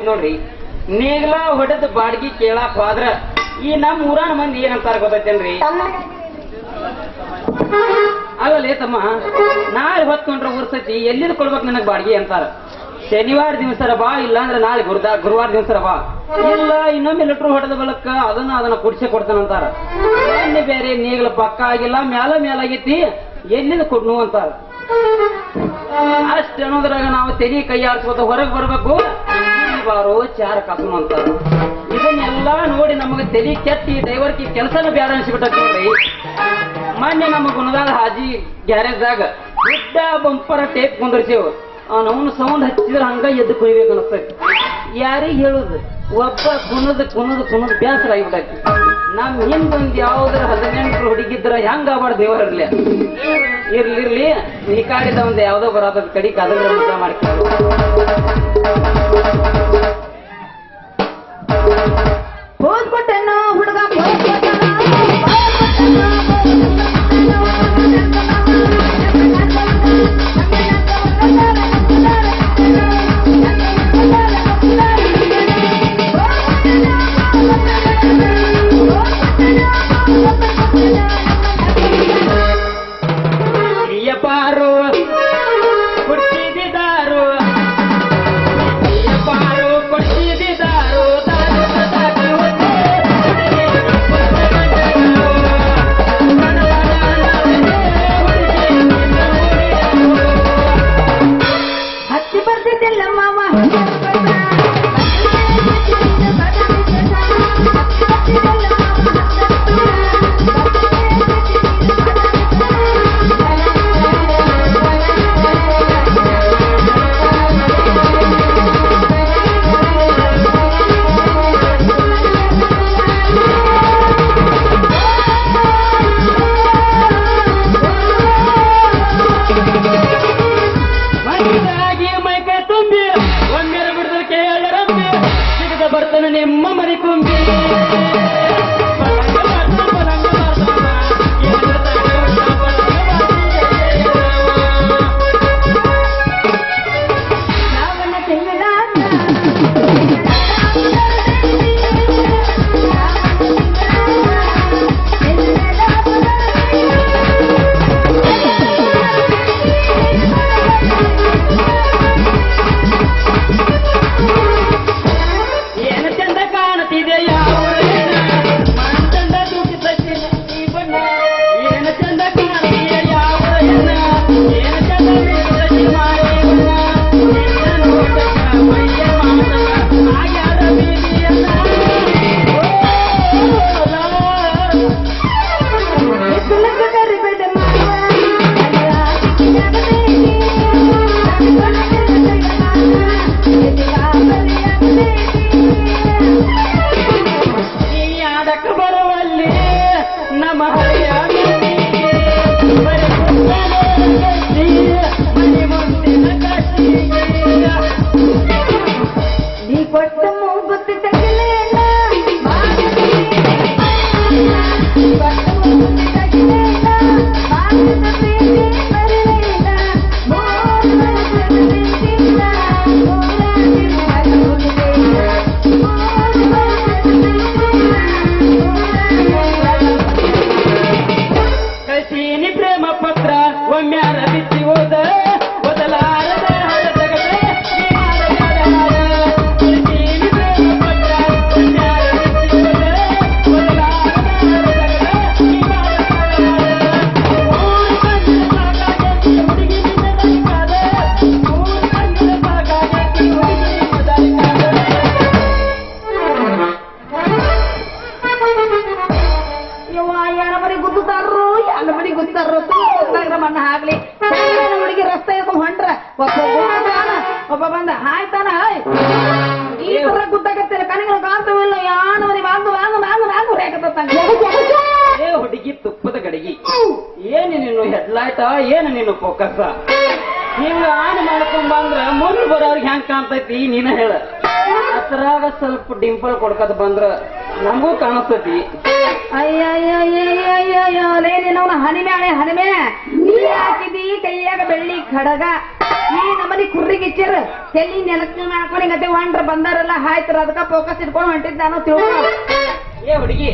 ಹೋಗೈತ್ ನೋಡ್ರಿ. ನೇಗ್ಲ ಹೊಡೆದ ಬಾಡ್ಗಿ ಕೇಳಾಕ್ ಹೋದ್ರ ಈ ನಮ್ಮ ಊರಾನ ಮಂದಿ ಏನಂತಾರ ಗೊತ್ತೈತೇನ್ರಿ? ಅಲ್ಲಲೇ ತಮ್ಮ. ನಾಳೆ ಹೊತ್ಕೊಂಡ್ರ ಉರ್ಸತಿ ಎಲ್ಲಿದ್ ಕೊಡ್ಬೇಕು ನನಗ್ ಬಾಡ್ಗಿ ಅಂತಾರ? ಶನಿವಾರ ದಿವಸರ ಬಾ ಇಲ್ಲ ಅಂದ್ರೆ ನಾಳೆ ಗುರುದ ಗುರುವಾರ ದಿವಸರ ಬಾ ಇಲ್ಲ ಇನ್ನೊಮ್ಮೆ ಲೆಟ್ರ್ ಹೊಡೆದ ಬಳಕ ಅದನ್ನ ಅದನ್ನ ಕುಡ್ಸೆ ಕೊಡ್ತಾನಂತಾರ ಎಣ್ಣೆ ಬೇರೆ ನೀಗ್ಲ ಪಕ್ಕ ಆಗಿಲ್ಲ ಮ್ಯಾಲ ಮ್ಯಾಲಾಗೈತಿ ಎಲ್ಲಿದ್ ಕೊಡ್ನು ಅಂತಾರ. ಅಷ್ಟ ಅನ್ನೋದ್ರಾಗ ನಾವು ತೆರಿ ಕೈ ಆಡ್ಸ್ಕೊತ ಹೊರಗ್ ಬರ್ಬೇಕು. ಬಾರೋ ಚಾರ ಕಸಮ ಅಂತ ಇದನ್ನೆಲ್ಲಾ ನೋಡಿ ನಮಗೆ ತೆಲಿ ಕೆಟ್ಟಿ ಡ್ರೈವರ್ಗೆ ಕೆಲಸನ ಬೇಡ ಅನ್ಸ್ಬಿಟ್ಟ ನೋಡ್ರಿ ಮೊನ್ನೆ ನಮ್ಮ ಗುಣದಾದ ಹಾಜಿ ಗ್ಯಾರೇಜ್ದಾಗ ದೊಡ್ಡ ಬಂಪರ ಟೇಪ್ ಅವ್ನ ಅವನು ಸೌಂಡ್ ಹಚ್ಚಿದ್ರೆ ಹಂಗ ಎದ್ದು ಕುಯ್ಬೇಕು ಅನಿಸ್ತೈತಿ. ಯಾರಿಗೆ ಹೇಳುದು? ಒಬ್ಬ ಕುಣದ ಕುಣದ ಕುಣದ ಬೇಸರ ಆಗಿಬಿಟ್ಟೈತಿ. ನಮ್ ಹಿಂದ್ ಒಂದ್ ಯಾವ್ದ್ರ ಹದಿನೆಂಟರು ಹುಡುಗಿದ್ರ ಹೆಂಗ ಆಬಾರ್ದು ದೇವರ ಇರ್ಲಿ? ಇರ್ಲಿರ್ಲಿ ನೀ ಕಾಡಿದ ಒಂದ್ ಯಾವ್ದೋ ಬರೋದ್ ಕಡಿ ಕದಲ ಮಜಾ ಮಾಡ್ಕೊಂಡು. ಕೊಟ್ಟ ಬಂದ ಹಾಯ್ತಾನ ಹಾಯ್ ಈ ತರ ಗುದ್ದಾಗತ್ತಿಲ್ಲ ಕಣಿಗಳು ಕಾಣ್ತವಿಲ್ಲ. ಯಾನ ಮನೆ ಬಾಂದು ಬಾಂದು ಬಾಂದು ಏ ಹುಡುಗಿ ತುಪ್ಪದ ಗಡಿಗಿ. ಏನು ನೀನು ಹೆಡ್ಲೈಟ ಏನು ನಿನ್ನ ಫೋಕಸ್ ಹಿಂಗ ಆನ್ ಮಾಡ್ಕೊಂಡ್ ಬಂದ್ರ ಮುಂದ್ ಬರೋರ್ಗೆ ಹೆಂಗ್ ಕಾಣ್ತೈತಿ? ನೀನ ಹೇಳ. ಅದ್ರಾಗ ಸ್ವಲ್ಪ ಡಿಂಪಲ್ ಕೊಡ್ಕತ್ ಬಂದ್ರ ನಮಗೂ ಕಾಣಿಸ್ತೈತಿ ಅಯ್ಯಯ್ಯಯ್ಯಯ್ಯಯ್ಯಯ್ಯೋ ಲೇ ನಿನ್ನವನ ಹನಿಮೆ ಹಳೆ ಹನಿಮೆ ನೀ ಹಾಕಿದಿ ಕೈಯಾಗ ಬೆಳ್ಳಿ ಖಡಗ. ನಮ್ಮನಿ ಕುರ್ರಿಗೆ ಇಚ್ಚಿರ ತಲಿ ನೆಲಕ್ಕೆ ಹಾಕೊಂಡು ಹಿಂಗತೆ ಬಂದಾರಲ್ಲ ಹಾಯ್ತರ ಅದಕ್ಕ ಫೋಕಸ್ ಇಟ್ಕೊಂಡು ಹೊಂಟಿದ್ದ ನಾನು ತಿಳ್ಕೊ. ಏ ಹುಡುಗಿ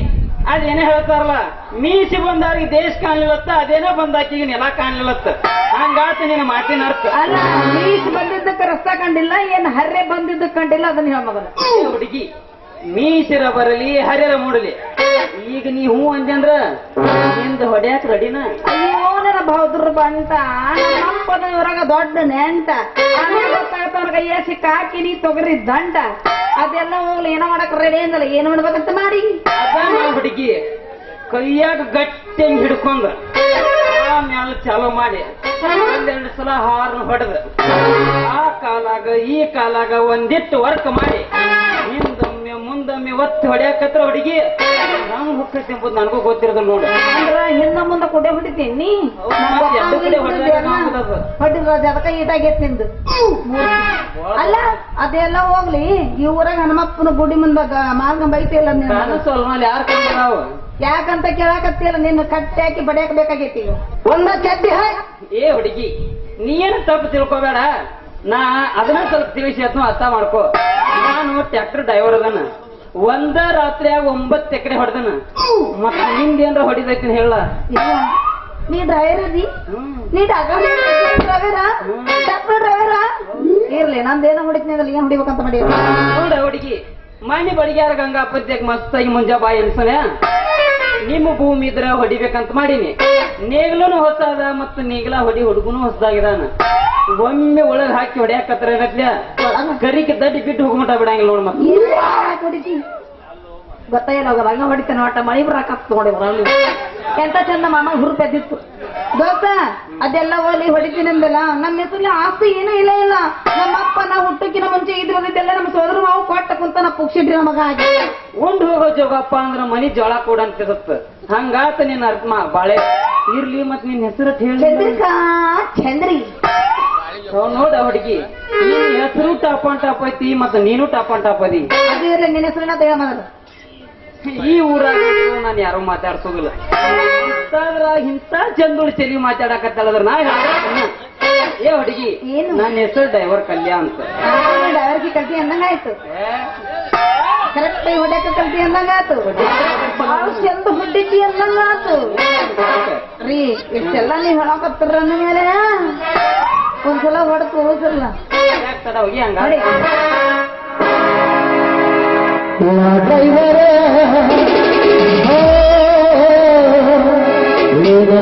ಅದೇನೇ ಹೇಳ್ತಾರಲ್ಲ ಮೀಸಿ ಬಂದವ್ರಿಗೆ ದೇಶ ಕಾಣ್ಲಿಲ್ಲತ್ತ ಅದೇನೋ ಬಂದಾಕಿಗೆ ನೆಲ ಕಾಣ್ಲಿಲ್ಲತ್ತ ಹಂಗಾತ ನಿನ್ನ ಮಾತಿನ ಅರ್ಥ. ಅಲ್ಲ ಮೀಸಿ ಬಂದಿದ್ದಕ್ಕೆ ರಸ್ತಾ ಕಂಡಿಲ್ಲ ಏನ್ ಹರ್ರೆ ಬಂದಿದ್ದಕ್ಕೆ ಕಂಡಿಲ್ಲ ಅದನ್ನ ಹೇಳ ಮಗನ. ಏ ಹುಡುಗಿ ಮೀಸಿರ ಬರಲಿ ಹರಿಯರ ಮೂಡಲಿ. ಈಗ ನೀ ಹೂ ಅಂದೆ ಅಂದ್ರ ನಿಂದ ಹೊಡ್ಯಾಕ ರೆಡಿನ ಅಯ್ಯೋ ನನ್ನ ಬಹದ್ದೂರ್ ಬಂಟ ನಮ್ಮಪ್ಪನ ಇವ್ರಾಗ ದೊಡ್ಡ ನೆಂಟ ಅವ್ರ ಕೈಯ ಸಿಕ್ಕಾಕಿ ನೀ ತೊಗರಿ ದಂಟ ಅದೆಲ್ಲ ಹೋಗ್ಲಿ ಏನೋ ಮಾಡಕ್ ರೆಡಿ ಅಂದಲ್ಲ ಏನ್ ಮಾಡ್ಬೇಕಂತ ಮಾಡಿ. ಹುಡುಗಿ. ಕೈಯಾಗ ಗಟ್ಟಿ ಹಿಡ್ಕೊಂಡ. ಮ್ಯಾಲ ಚಾಲೂ ಮಾಡಿ. ಒಂದೆರಡು ಸಲ ಹಾರ್ನ್ ಹೊಡೆದ. ಆ ಕಾಲಾಗ ಈ ಕಾಲಾಗ ಒಂದಿಟ್ಟು ವರ್ಕ್ ಮಾಡಿ. ಮುಂದೊಮ್ಮೆ ಹೊಡಿಯಾಕತ್ರ ಹುಡುಗಿ ನಾನು ಹೊಕ್ಕೈತಿ ಎಂಬುದು ನನಗೂ ಗೊತ್ತಿರೋದು ನೋಡು. ಅಂದ್ರ ಹಿಂದ ಮುಂದ ಕೊಡೆ ಹೊಡಿತೀನಿ ಎರಡು ಕಡೆ. ಹೊಡಿದ್ರ ನಿಂದು. ಅಲ್ಲ ಅದೆಲ್ಲ ಹೋಗ್ಲಿ. ಈ ಊರಾಗ ಹನುಮಪ್ಪನ ಗುಡಿ ಮುಂದ ಮಾರ್ಗ ಬೈತಿಲ್ಲ ನೀನು ಯಾರ ಯಾಕಂತ ಕೇಳಾಕತ್ತಿಲ್ಲ ನಿನ್ನ ಕಟ್ಟಿ ಹಾಕಿ ಬಡಿಯಾಕ ಬೇಕಾಗೈತಿ. ಒಂದ ಚಡ್ಡಿ ಏ ಹುಡುಗಿ ನೀನು ತಪ್ಪು ತಿಳ್ಕೊಬೇಡ? ನಾ ಅದನ್ನ ಸ್ವಲ್ಪ ತಿಳಿಸಿ ಅಥವಾ ಅರ್ಥ ಮಾಡ್ಕೋ. ನಾನು ಟ್ರ್ಯಾಕ್ಟರ್ ಡ್ರೈವರ್ ಅದನ್ನ. ಒಂದ ರಾತ್ರಿಯಾಗ ಒಂಬತ್ತು ಎಕರೆ ಹೊಡೆದನ. ಮತ್ತ ನಿಂದೇನ್ರ ಹೊಡಿದೈತಿ ಹೇಳ? ನೀ ಡ್ರೈವರ್ ಅದಿ ನೀ ಡ್ರೈವರ ಇರ್ಲಿ ನಂದೇನ ಹೊಡಿತೀನಿ ಏನ್ ಹೊಡಿಬೇಕಂತ ಮಾಡಿ. ನೋಡ ಹುಡುಗಿ ಮನೆ ಬಡಿಗ್ಯಾರ ಗಂಗಾ ಪದ್ಯಕ್ ಮಸ್ತಾಗಿ ಮುಂಜಾ ಬಾಯಿ ಅನ್ಸನೆ ನಿಮ್ಮ ಭೂಮಿ ಇದ್ರ ಹೊಡಿಬೇಕಂತ ಮಾಡೀನಿ. ನೇಗ್ಲೂನು ಹೊಸ ಅದ ಮತ್ತು ನೇಗ್ಲ ಹೊಡಿ ಹುಡುಗನು ಹೊಸದಾಗಿದಾನ. ಒಮ್ಮೆ ಒಳಗ್ ಹಾಕಿ ಹೊಡ್ಯಾಕತ್ರ ಕರಿಕೆ ದಡ್ಡಿ ಬಿಟ್ಟು ಹೋಗ್ಬಿಟ್ಟ ಬಿಡಂಗಿಲ್ಲ ನೋಡ್ ಮತ್ತೆ ಹೊಡಿತಿ ಗೊತ್ತಾಗಿಲ್ಲ ಅವಾಗ ಹಂಗ ಹೊಡಿತಾನೆ ಒಟ್ಟ ಮಳಿ ಬರಾಕತ್ ನೋಡಿ ಬರಲಿ ಎಂತ ಚಂದ ಮಾಮ ಹುರುಪೆದ್ದಿತ್ತು ದೋಸ್ತ ಅದೆಲ್ಲ ಓಲಿ ಹೊಡಿತೀನಿ ಅಂದಲ್ಲ ನಮ್ಮ ಹೆಸರಲ್ಲಿ ಆಸ್ತಿ ಏನೂ ಇಲ್ಲ ಇಲ್ಲ. ನಮ್ಮ ಅಪ್ಪ ನಾ ಹುಟ್ಟಕ್ಕಿನ ಮುಂಚೆ ಇದ್ರದಿದ್ದೆಲ್ಲ ನಮ್ಮ ಸೋದರ ಮಾವು ಕೊಟ್ಟ ಕುಂತ ನಾ ಪುಕ್ಷಿಡ್ರಿ ನಮಗ ಹಾಗೆ. ಉಂಡ್ ಹೋಗೋ ಜೋಗಪ್ಪ ಅಂದ್ರ ಮನಿ ಜೋಳ ಅಂತ ಅಂತಿರತ್ತ ಹಂಗಾತ ನಿನ್ನ ಅರ್ಥಮಾ ಬಾಳೆ. ಇರ್ಲಿ ಮತ್ ನಿನ್ ಹೆಸರು ಚಂದ್ರಿಕಾ ಚಂದ್ರಿ. ನೋಡ ಹುಡುಗಿ. ನಿನ್ ಹೆಸರು ಟಾಪ್ ಆನ್ ಟಾಪ್ ಐತಿ ಮತ್ತ ನೀನು ಟಾಪ್ ಆನ್ ಟಾಪ್ ಅದಿ. ಅದು ಇರ್ಲಿ ನಿನ್ನ ಹೆಸರಿನ ತೆಗ ಮೊದಲು. ಈ ಊರಾಗ ನಾನು ಯಾರು ಮಾತಾಡ್ಸೋದಿಲ್ಲ. ಇಂಥದ್ರಾಗ ಇಂಥ ಚಂದುಳು ಚೆಲಿ ಮಾತಾಡಕತ್ತಳದ್ರ ನಾ. ಏ ಹುಡುಗಿ ಏನು? ನನ್ನ ಹೆಸರು ಡ್ರೈವರ್ ಕಲ್ಯಾಣ ಅಂತ. ಡೈವರ್ಗೆ ಕಲ್ತಿ ಅಂದಂಗಾಯ್ತು ಕರೆಕ್ಟ್ ಹೊಡ್ಯಾಕ ಕಲ್ತಿ ಅಂದಂಗಾಯ್ತು ಆತು. ಚಂದ ಹುಟ್ಟಿದ್ದಿ ಅಂದಂಗ ಆತು. ರೀ ಇಷ್ಟೆಲ್ಲ ನೀವ್ ಹೇಳಕತ್ತಿರ ಮೇಲೆ? ಒಂದ್ಸಲ ಹೊಡೆದು ಹೋಗಲ್ಲ ಹೋಗಿ ಹಂಗ ನೋಡಿ ಶಿವ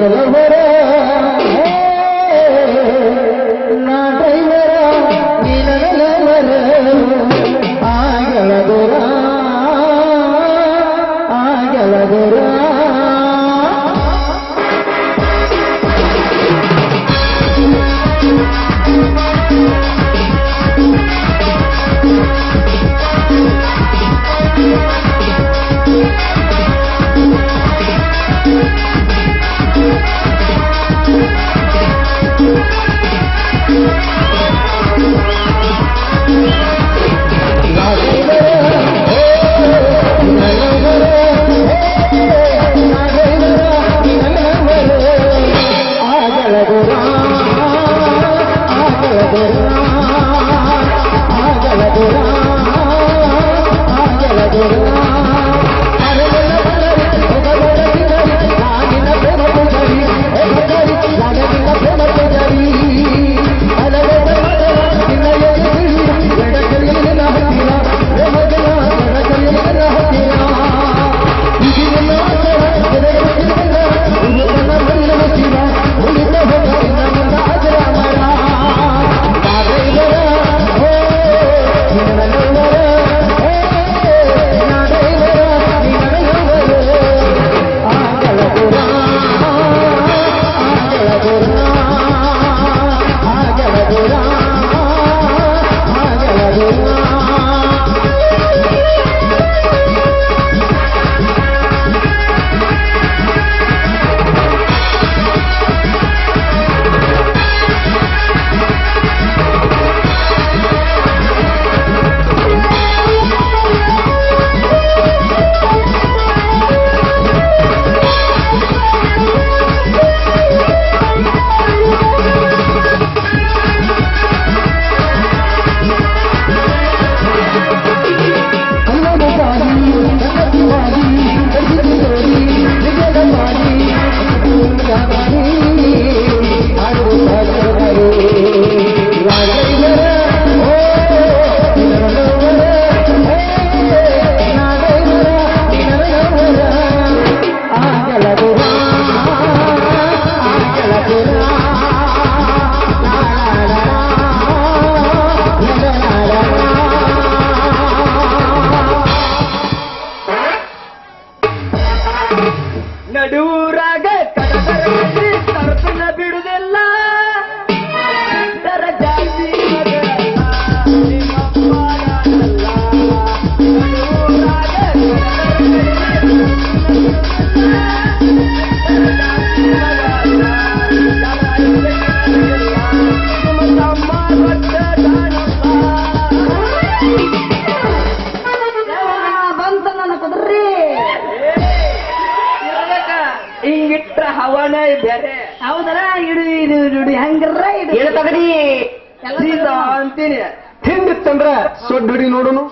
ಸೀದಾ ಅಂತೀನಿ. ಹಿಂದಿತ್ತಂದ್ರ ಸೊಡ್ಡು ಹಿಡಿ ನೋಡುನು?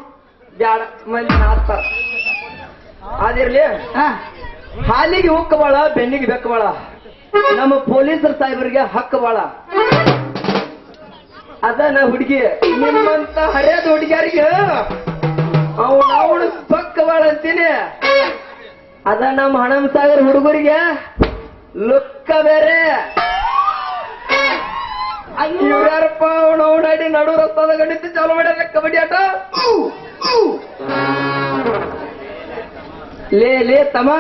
ಬ್ಯಾಡ ಮಂದಿ ಹಾಕ್ತಾರ ಅದಿರ್ಲಿ. ಹಾಲಿಗೆ ಹುಕ್ಕ ಬಾಳ ಬೆನ್ನಿಗೆ ಬೆಕ್ಕ ಬಾಳ. ನಮ್ಮ ಪೊಲೀಸರ ಸಾಹೇಬರಿಗೆ ಹಕ್ಕ ಬಾಳ. ಅದನ ಹುಡುಗಿ. ನಿಮ್ಮಂತ ಹರಿಯದ ಹುಡುಗಿಯರಿಗೆ ಅವನ ಅವಳು ಪಕ್ಕ ಬಾಳ ಅಂತೀನಿ. ಅದ ನಮ್ಮ ಹಣಮ ಸಾಗರ್ ಹುಡುಗರಿಗೆ ಲುಕ್ಕ ಬೇರೆ. ಅವನು ಓಡಾಡಿ ನಡು ರಸ್ತಾದ ಗಣಿತ ಚಾಲು ಮಾಡ್ಯಾರ ಕಬಡ್ಡಿ ಆಟ. ಲೇ ಲೇ ತಮ್ಮ.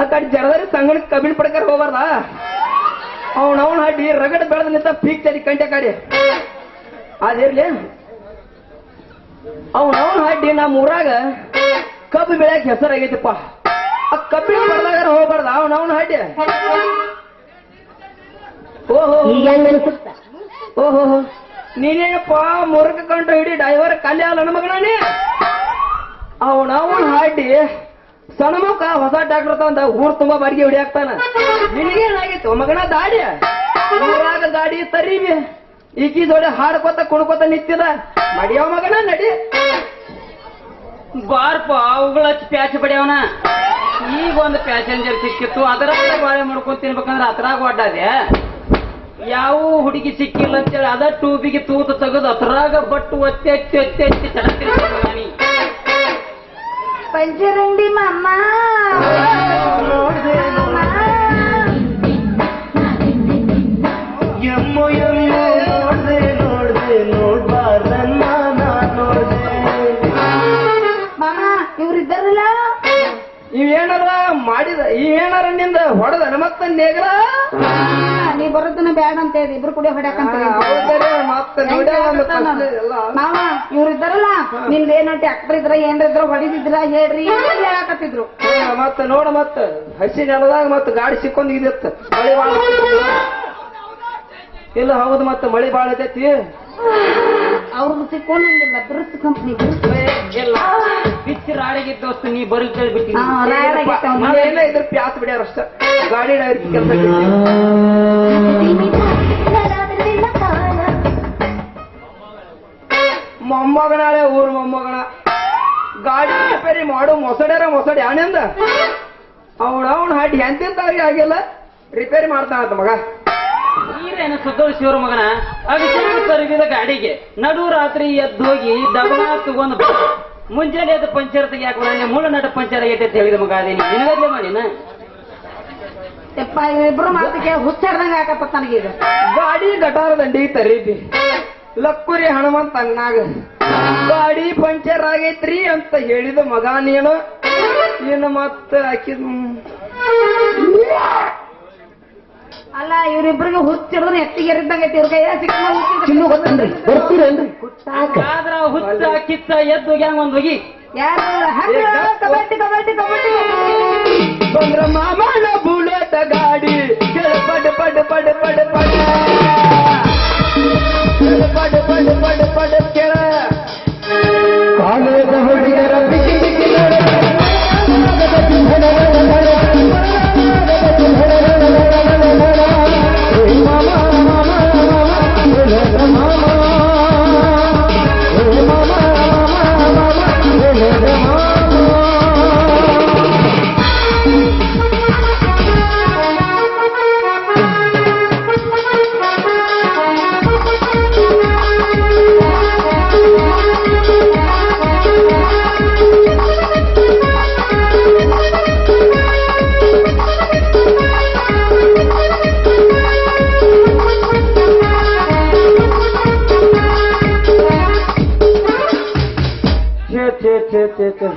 ಆ ಕಡೆ ಜರದಾರಿ ಸಂಗಣ ಕಬ್ಬಿಣ ಪಡ್ಕರ್ ಹೋಗ್ಬಾರ್ದ? ಅವನ ಅವನ ಹಾಡಿ ರಗಡ ಬೆಳೆದ ನಿಂತ ಪೀಕ್ ಚರಿ ಕಂಟೆ ಕಾಡಿ. ಅದಿರ್ಲಿ ಅವನ ಅವನ ಹಾಡಿ ನಮ್ಮ ಊರಾಗ ಕಬ್ಬು ಬೆಳ್ಯಾಕ ಹೆಸರಾಗೈತಿಪ್ಪ. ಆ ಕಬ್ಬಿಣ ಪಡ್ದಾಗ ಹೋಗ್ಬಾರ್ದ? ಅವನ ಅವನ ಹಾಡಿ. ಈಗ ಹೆಂಗ್ ಅನ್ಸುತ್ತ? ಓಹೋ. ನೀನೇನಪ್ಪ ಮುರುಕ ಕಂಡು ಹಿಡಿ ಡೈವರ್ ಕಲ್ಯ ಅಲ್ಲ ಮಗಳನೇ ನೀ ಅವನ ಅವನು ಹಾಡಿ ಸಣ್ಣ ಮಕ್ಕ ಹೊಸ ಡಾಕ್ಟರ್ ತಂದ ಊರ್ ತುಂಬಾ ಬಾಡಿಗೆ ಹೊಡಿಯಾಕ್ತಾನ. ನಿನಗೇನಾಗಿತ್ತು? ಮಗನ ದಾಡಿ? ಊರಾಗ ದಾಡಿ ತರೀವಿ ಈಕಿ ಜೋಡಿ ಹಾಡ್ಕೋತ ಕುಣ್ಕೋತ ನಿಂತಿದ. ಮಡಿಯವ ಮಗನ ನಡಿ. ಬಾರ್ಪ ಅವುಗಳ ಪ್ಯಾಚ್ ಬಡಿಯವನ ಈಗ ಒಂದು ಪ್ಯಾಸೆಂಜರ್ ಸಿಕ್ಕಿತ್ತು ಅದರ ಬಾಳೆ ಮಾಡ್ಕೊಂಡ್ ತಿನ್ಬೇಕಂದ್ರೆ ಅದ್ರಾಗ ಒಡ್ಡಾದೆ. ಯಾವ ಹುಡುಗಿ ಸಿಕ್ಕಿಲ್ಲ ಅಂತೇಳಿ ಅದ ಟೂಬಿಗೆ ತೂತ ತೆಗೆದು ಅದ್ರಾಗ ಬಟ್ಟು ಒತ್ತಿ ಎತ್ತಿ ಒತ್ತಿ ಎತ್ತಿ ಚೆನ್ನಾಗಿ ಪಂಚರಂಡಿ ಮಾಮ. ಎಮ್ಮೋ ಎಮ್ಮೋ ನೋಡ್ದೆ ನೋಡ್ದೆ ನೋಡ್ಬಾರ್ದನ್ನ ನೋಡ್ದೆ. ಮಾಮ ಇವ್ರಿದ್ದಾರಲ್ಲ? ಇವೇನಾರ ಮಾಡಿದ ಏನಾರ ನಿಂದ ಹೊಡೆದ ಮತ್ತೆ ನೇಗ್ರ ನೀ ಬರೋದನ್ನ ಬ್ಯಾಡ ಅಂತ ಹೇಳಿ ಇಬ್ರು ಕೂಡ ಹೊಡ್ಯಾಕಂತ. ಮಾವ ಇವ್ರಿದ್ದಾರಲ್ಲ ನಿಮ್ದ ಏನೋ ಟ್ಯಾಕ್ಟರ್ ಇದ್ರ ಏನ್ರ ಇದ್ರ ಹೊಡಿದಿದ್ರ ಹೇಳ್ರಿ ಹೇಳಕತ್ತಿದ್ರು. ಮತ್ತ ನೋಡ ಮತ್ತ ಹಸಿ ನೆಲದಾಗ ಮತ್ತ ಗಾಡಿ ಸಿಕ್ಕೊಂಡ್ ಇದಿತ್ತ. ಮಳಿ ಬಾಳ ಇಲ್ಲ ಹೌದು ಮತ್ತ ಮಳಿ ಬಾಳ ಐತೈತಿ. ಅವ್ರದ್ದು ಸಿಕ್ಕೊಂಡಿಲ್ಲ ಬಿರುಸ್ ಕಂಪ್ನಿ ರಾಡಿಗೆ ದೋಸ್ತ ನೀ ಬರೀ ಕೇಳ್ಬಿಟ್ಟಿ ಹಾ, ರಾಯರಾಗೈತೆ ಅವ್ನು. ನಾವೇನ ಇದ್ರ ಪ್ಯಾಸ್ ಬಿಡ್ಯಾರ ಅಷ್ಟ. ಗಾಡಿ ಡ್ರೈವರ್ ಕೆಲಸ ಮೊಮ್ಮಗನಾಳೆ ಊರ್ ಮೊಮ್ಮಗನ. ಗಾಡಿ ರಿಪೇರಿ ಮಾಡು ಮೊಸಡ್ಯಾರ ಮೊಸಡಿ ಆನೆಂದ ಅವಳ ಅವನ ಹಾಡಿ ಎಂತೆಂತ ಆಗಿಲ್ಲ? ರಿಪೇರಿ ಮಾಡ್ತಾನಂತ ಮಗ. ನೀರೇನು ಸುದ್ದೋಳು ಶಿವರ ಮಗನ ಅಭಿಷೇಕ ಗಾಡಿಗೆ. ನಡು ರಾತ್ರಿ ಎದ್ದು ಹೋಗಿ ಡಬಲ ತಗೊಂಡು. ಮುಂಜಾನೆ ಎದ್ದು ಪಂಚರ್ ತೆಗೆ ಹಾಕುವ ಮೂಲ ನಟ ಪಂಚರ್ ಆಗೈತೆ ಅಂತ ಹೇಳಿದ ಮಗ ಅದೇನಿ ನಿನಗದ್ಲೆ ಮಾಡಿನ ಯಪ್ಪ ಇಬ್ರು ಮಾತಿಗೆ ಹುಚ್ಚಾಡ್ದಂಗ ಹಾಕತ್ತ ನನಗೀಗ. ಗಾಡಿ ಗಟಾರ ದಂಡಿ ತರೀತಿ. ಲಕ್ಕುರಿ ಹನುಮಂತ ಅಣ್ಣಾಗ. ಗಾಡಿ ಪಂಚರ್ ಆಗೈತ್ರಿ ಅಂತ ಹೇಳಿದ ಮಗ ನೀನು. ಇನ್ನು ಮತ್ತೆ ಹಾಕಿದ್ ಅಲ್ಲ ಇವ್ರಿಬ್ರಿಗೆ ಹುಚ್ಚಿಡ್ದ್ರೆ ಎತ್ತಿಗೆರಿದ್ದಂಗೆ ಇವ್ರ ಬರ್ತೀರೇನ್ರಿ ಆದ್ರ ಹುಚ್ಚ ಕಿಚ್ಚ ಎದ್ದು ಗ್ಯಾಂಗ್ ಒಂದ್ ಹೋಗಿ. ಯಾರು? ಹಂಗ ಕಬಡ್ಡಿ ಕಬಡ್ಡಿ ಕಬಡ್ಡಿ ಬಂದ್ರ ಮಾಮನ ಬುಲೆಟ್ ಗಾಡಿ.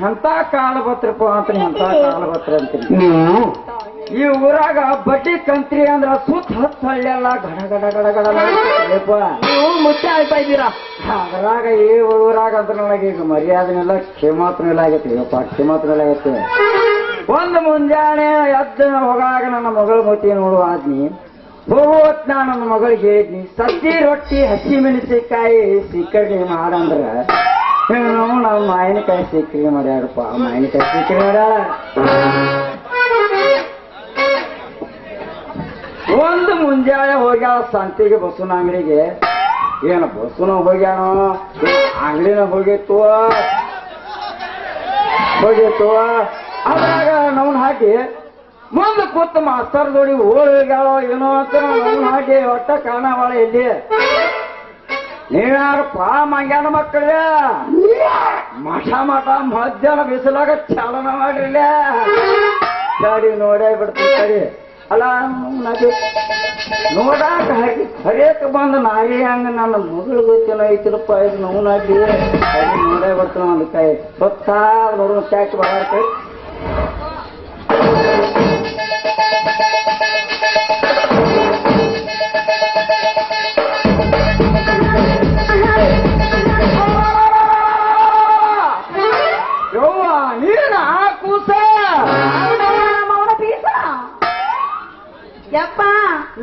ಎಂತ ಕಾಲ ಬತ್ರಪ್ಪ ಅಂತೀನಿ ಎಂತ ಕಾಲ ಬತ್ರ ಅಂತೀನಿ ನೀವು? ಈ ಊರಾಗ ಬಡ್ಡಿ ಕಂತ್ರಿ ಅಂದ್ರ ಸುತ್ತ ಹತ್ತು ಹಳ್ಳಿ ಎಲ್ಲ ಗಡ ಗಡ ಗಡ ಗಡ. ನೀವು ಮುಚ್ಚೆ ಆಯ್ತಾ ಇದ್ದೀರಾ? ಅದ್ರಾಗ ಈ ಊರಾಗ ಅಂತ ನನಗೆ ಈಗ ಮರ್ಯಾದನೆಲ್ಲ ಕ್ಷೇಮಾತ್ನೆಲ್ಲ ಆಗೈತಿ. ಯಪ್ಪ ಕ್ಷೇಮಾತ್ನೆಲ್ಲ ಆಗೈತಿ. ಒಂದು ಮುಂಜಾನೆ ಎದ್ದ ಹೋಗಾಗ ನನ್ನ ಮಗಳ ಮತಿ ನೋಡುವ ಆದ್ನಿ. ಹೋಗುವತ್ ನಾ ನನ್ನ ಮಗಳಿಗೆ ಹೇಳಿದ್ನಿ ಸದ್ದಿ ರೊಟ್ಟಿ ಹಸಿ ಮೆಣಸಿನಕಾಯಿ ಸಿಕ್ಕಡಿ ಮಾಡಂದ್ರ ನಾವು ನಮ್ಮ ಮಾವಿನಕಾಯಿ ಸಿಕ್ಕಡಿ ಮಾಡ್ಯಾರಪ್ಪ ಮಾವಿನಕಾಯಿ ಸಿಕ್ಕಡಿ ಮಾಡ್ಯಾಳ ಒಂದು ಮುಂಜಾನೆ ಹೋಗ್ಯಾಳ ಸಂತಿಗೆ ಬಸ್ಸುನ ಅಂಗಡಿಗೆ. ಏನು ಬಸ್ಸುನ ಹೋಗ್ಯಾನೋ? ಅಂಗಡಿನ ಹೋಗಿತ್ತು ಹೋಗಿತ್ತು ಅದ್ರಾಗ ನವನ್ ಹಾಕಿ, ಮುಂದೆ ಕೂತ ಮಾಸ್ತರ್ ಜೋಡಿ ಹೋಗ್ಯಾಳೋ ಏನೋ ಅಂತ ನವನ್ ಹಾಕಿ, ಒಟ್ಟ ಕಾಣವಾಳ ಎಲ್ಲಿ ನೀವ್ಯಾರಪ್ಪ ಮಂಗ್ಯಾನ ಮಕ್ಕಳೇ? ಮಠ ಮಠ ಮಧ್ಯಾಹ್ನ ಬಿಸಿಲಾಗ ಚಾಲನ ಮಾಡ್ರಿಲ್ಲ ಗಾಡಿ ನೋಡೇ ಸರಿ. ಅಲ್ಲ, ನದಿ ನೋಡಾಕ ಹರಿ ಹರೇಕ ಬಂದ ನಾಯಿ ಹಂಗ ನನ್ನ ಮಗಳು ಗೊತ್ತಿನ ಐತಿರಪ್ಪ ಇದು ನೋವು ನಾಗಿ ನೋಡೇ ಬಿಡ್ತೀನಿ ಒಂದು ಕೈ. ಸ್ವಚ್ಛ ನೋಡೋಣ ಚಾಕಿ ಬಾಳ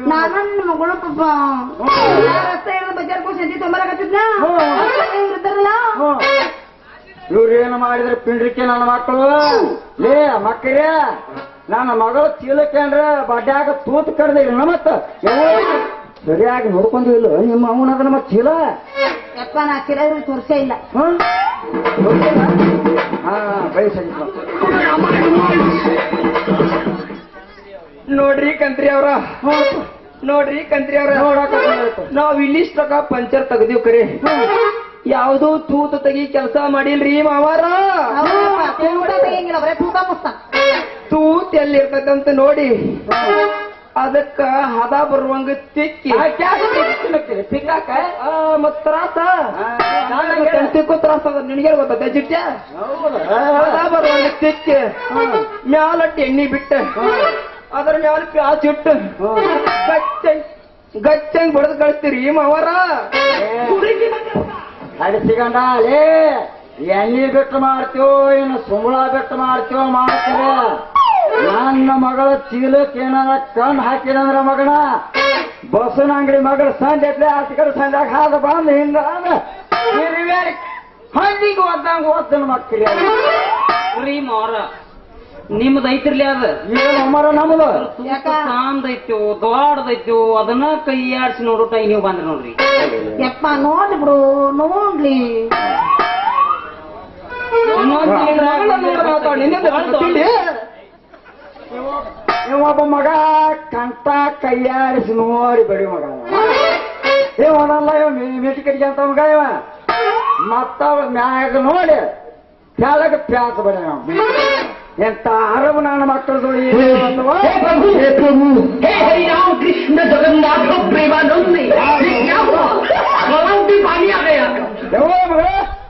ನಾನನ್ನ ಮಗಳು ಪಾಪ. ರಸ್ತೆ ಎಲ್ಲ ಬಜಾರ್ ಕೂಡ ಸಂಜೆ ತೊಂಬರಕತ್ತಿದ್ನ ಇರ್ತಾರಲ್ಲ? ಇವ್ರೇನು ಮಾಡಿದ್ರೆ? ಪಿಂಡ್ರಿಕೆ ನನ್ನ ಮಕ್ಕಳು. ಲೇ ಮಕ್ಕಳೇ ನನ್ನ ಮಗಳು ಚೀಲಕ್ಕೇನ್ರ ಬಡ್ಡ್ಯಾಗ ತೂತ್ ಇಲ್ಲ ಮತ್ತ ಸರಿಯಾಗಿ ನೋಡ್ಕೊಂಡಿಲ್ಲ ನಿಮ್ಮ ಅವನದನ್ನ ಮತ್ತೆ ಚೀಲ? ಯಪ್ಪ ನಾ ಚಿರದ್ರು ತೋರ್ಸೇ ಇಲ್ಲ? ಹಾ ಬಯಸ ನೋಡ್ರಿ ಕಂತ್ರಿ ಅವ್ರ. ನೋಡ್ರಿ ಕಂತ್ರಿ ಅವ್ರ. ನೋಡಕ ನಾವ್ ಇಲ್ಲಿಷ್ಟಕ ಪಂಚರ್ ತೆಗ್ದಿವ್ ಕರೆ. ಯಾವ್ದೋ ತೂತು ತೆಗಿ ಕೆಲಸ ಮಾಡಿಲ್ರಿ ಮಾವಾರ. ತೂತ ಎಲ್ಲಿ ಇರ್ತದಂತ ನೋಡಿ. ಅದಕ್ಕ ಹದ ಬರುವಂಗ ತಿಕ್ಕಿ. ತಿಕ್ಕಾಕ? ಮತ್ ತ್ರಾಸ. ತಿಕ್ಕು ತ್ರಾಸ ಅದ. ನಿನಗೆ ಗೊತ್ತ ಜಿಟ್ಟ ಹದ? ಬರುವಂಗ ತಿಕ್ಕಿ. ಮ್ಯಾಲಟ್ಟಿ ಎಣ್ಣಿ ಬಿಟ್ಟ. ಮ್ಯಾಲ ಪ್ಯಾಸ್ ಇಟ್ಟು ಗಟ್ಟಂಗ್ ಗಟ್ಟಂಗ್ ಬಡದ್ ಕಳಿಸ್ತೀರಿ ಮಾವಾರ? ಅಡಿಸಿಕೊಂಡ ಲೇ ಎಣ್ಣಿ ಬಿಟ್ಟು ಮಾಡ್ತೀವೋ ಏನು ಸುಂಬಳ ಬಿಟ್ಟು ಮಾಡ್ತೀವೋ ಮಾಡ್ತೀವ ನನ್ನ ಮಗಳ ಚೀಲಕ್ಕೆ ಏನಾರ ಕಣ್ ಹಾಕಿದಂದ್ರ ಮಗನ? ಬಸ್ಸನ ಅಂಗಡಿ ಮಗಳ ಸಂಜೆ ಆಚೆ ಕಡೆ ಸಂಜೆ ಹಾದ ಬಂದು ಹಿಂಗ ಹಂದಿಗೆ ಓದ್ದಂಗ ಓದ್ತಾನ ಮಕ್ಕಳಿಗೆ ರೀ ಮಾರ ನಿಮ್ದು ಐತಿರ್ಲಿ ಅದ. ಏನು ಅಮರ ನಮ್ದು? ಯಾಕ? ಸಾಂದೈತ್ಯೋ ದೊಡ್ಡದೈತ್ಯೋ ಅದನ್ನ ಕೈ ಆಡ್ಸಿ ನೋಡೋ ಟೈ ನೀವು ಬಂದ್ರಿ ನೋಡ್ರಿ. ಯಪ್ಪ ನೋಡ್ಲಿ ಬಿಡು ನೋಡ್ಲಿ. ಒಬ್ಬ ನೋಡ್ ಮಗ ಕಂಟ ಕೈಯಾಡಿಸಿ ನೋಡಿ ಬಡಿ ಮಗ. ಏ ಇವ ಮಿಟಿ ಕಡಿಗೆ ಅಂತ ಮಗ ಇವ ಮತ್ತ ಮ್ಯಾಗ ನೋಡಿ ಕೆಳಗ ಪ್ಯಾಸ ಬಡ ఎంత ఆరవనాన భక్తులతోని హే ప్రభు హే హరిరామ కృష్ణ జగన్నాథ ప్రేమానంది ಬಲವಂತಿ ಪಾನಿ ಆಗಯ್ಯ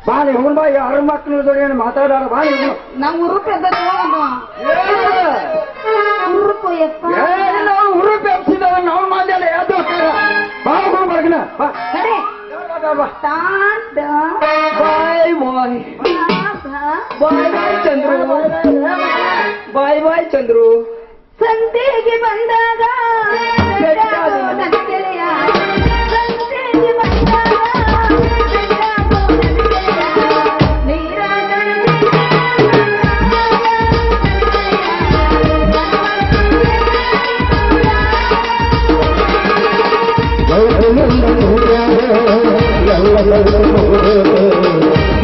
ಬಾಳೆ ಬಾಯ್ ಬಾಯ್ ಚಂದ್ರು ಬಾಯ್ ಬಾಯ್ ಚಂದ್ರು ಸಂತೆಗೆ ಬಂದಾಗ ಬೆಟ್ಟಾಗೋ ನನ್ನ ಗೆಳೆಯ. ಸಂತೆಗೆ ಬಂದಾಗ ಬೆಟ್ಟಾಗೋ ನನ್ನ ಗೆಳೆಯ. ನೀರಾಗ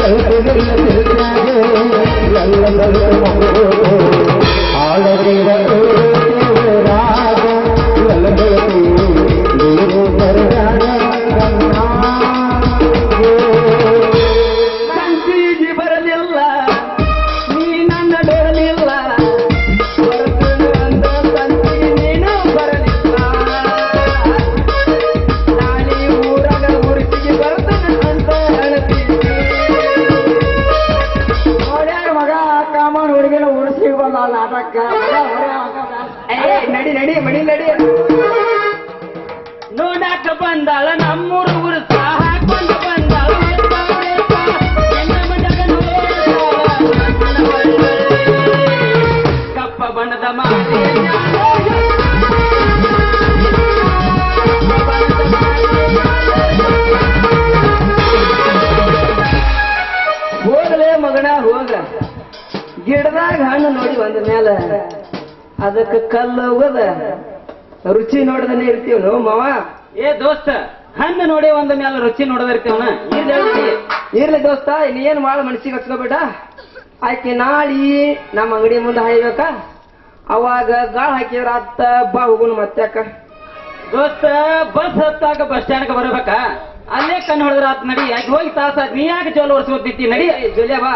ಸಂತಿಗೆ Thank you. ಅದಕ್ಕೆ ಕಲ್ಲು ಹೋಗದ. ರುಚಿ ನೋಡದನೆ ಇರ್ತೀವಿ ನೋ ಮಾವ. ಏ ದೋಸ್ತ ಹಣ್ಣು ನೋಡಿ ಒಂದ ಮ್ಯಾಲ ರುಚಿ ನೋಡದಿರ್ತೀವನ ಇರ್ಲಿ ದೋಸ್ತ ನೀ ಏನು ಮಾಡ ಮನಸ್ಸಿಗೆ ಹಚ್ಕೋಬೇಡ. ಆಕೆ ನಾಳಿ ನಮ್ಮ ಅಂಗಡಿ ಮುಂದೆ ಹಾಯ್ಬೇಕ? ಅವಾಗ ಗಾಳ ಹಾಕಿದ್ರ ಅತ್ತ ಬಾ ಹೋಗುನು ಮತ್ತಕ್ಕ ದೋಸ್ತ ಬಸ್ ಹತ್ತಾಗ ಬಸ್ ಸ್ಟ್ಯಾಂಡ್ಗೆ ಬರ್ಬೇಕ? ಅಲ್ಲೇ ಕಣ್ಣು ಹೊಡೆದ್ರ ಆತ್ ನಡಿ. ಯಾಕೆ ಹೋಗಿ ತಾಸ ನೀ ಯಾಕೆ ಜೋಲ್ ಒರ್ಸ್ಕೊತಿತ್ತಿ ನಡಿ. ಜೊಲ್ಯ ಬಾ.